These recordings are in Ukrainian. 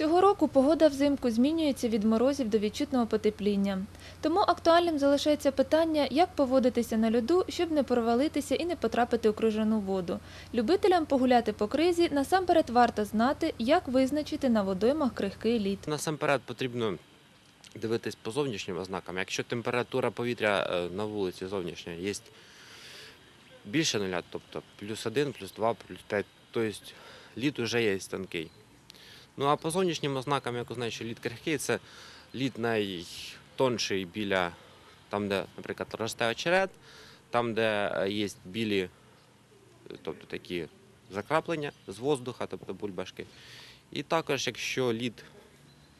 Цього року погода взимку змінюється від морозів до відчутного потепління. Тому актуальним залишається питання, як поводитися на льоду, щоб не провалитися і не потрапити у крижану воду. Любителям погуляти по кризі насамперед варто знати, як визначити на водоймах крихкий лід. Насамперед потрібно дивитись по зовнішнім ознакам. Якщо температура повітря е, на вулиці зовнішня є більше нуля, тобто плюс 1, плюс 2, плюс 5, тобто лід вже є тонкий. Ну а по зовнішнім ознакам, як означає, що лід крихкий, це лід найтонший біля там, де, наприклад, росте очерет, там, де е, є білі, е, тобто такі закраплення з воздуха, тобто бульбашки. І також, якщо лід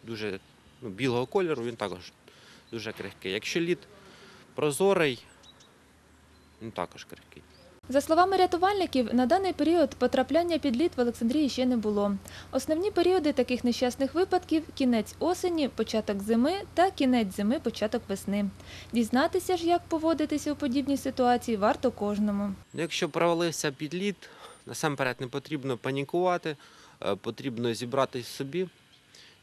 дуже ну, білого кольору, він також дуже крихкий. Якщо лід прозорий, він також крихкий. За словами рятувальників, на даний період потрапляння під лід в Олександрії ще не було. Основні періоди таких нещасних випадків – кінець осені, початок зими та кінець зими, початок весни. Дізнатися ж, як поводитися у подібній ситуації, варто кожному. Якщо провалився під лід, насамперед не потрібно панікувати, е, потрібно зібратись собі.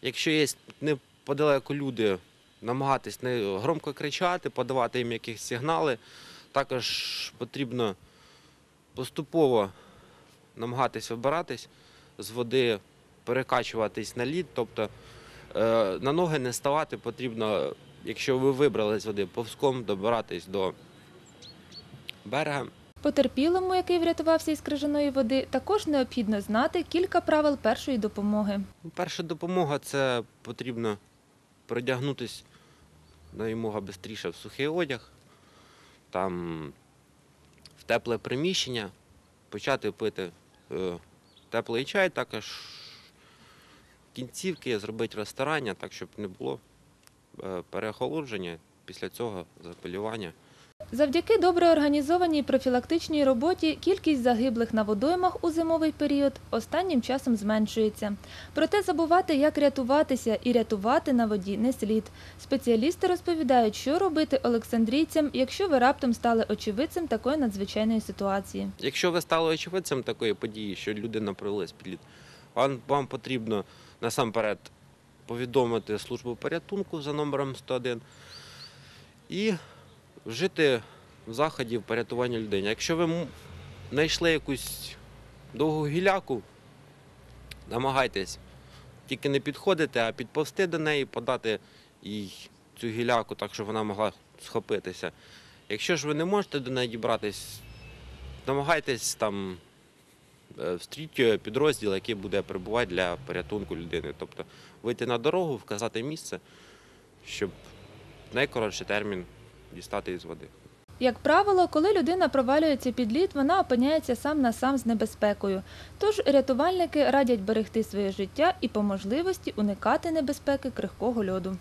Якщо є неподалеку люди, намагатись не громко кричати, подавати їм якісь сигнали. Також потрібно поступово намагатись вибиратись з води, перекачуватись на лід. Тобто е, на ноги не ставати потрібно, якщо ви вибрали з води, повзком добиратись до берега. Потерпілому, який врятувався із крижаної води, також необхідно знати кілька правил першої допомоги. Перша допомога це потрібно передягнутися наймога швидше в сухий одяг, там тепле приміщення, почати пити е, теплий чай, також кінцівки зробити розтарання, так щоб не було е, переохолодження, після цього запилювання. Завдяки добре організованій профілактичній роботі кількість загиблих на водоймах у зимовий період останнім часом зменшується. Проте забувати, як рятуватися і рятувати на воді не слід. Спеціалісти розповідають, що робити олександрійцям, якщо ви раптом стали очевидцем такої надзвичайної ситуації. Якщо ви стали очевидцем такої події, що людина провелась під вам, вам потрібно насамперед повідомити службу порятунку за номером 101 і вжити заходів порятування людини. Якщо ви знайшли якусь довгу гіляку, намагайтесь тільки не підходити, а підповзти до неї, подати їй цю гіляку так, щоб вона могла схопитися. Якщо ж ви не можете до неї дібратись, намагайтесь там е, встріти підрозділ, який буде прибувати для порятунку людини. Тобто вийти на дорогу, вказати місце, щоб найкоротший термін дістати із води. Як правило, коли людина провалюється під лід, вона опиняється сам на сам з небезпекою. Тож рятувальники радять берегти своє життя і по можливості уникати небезпеки крихкого льоду.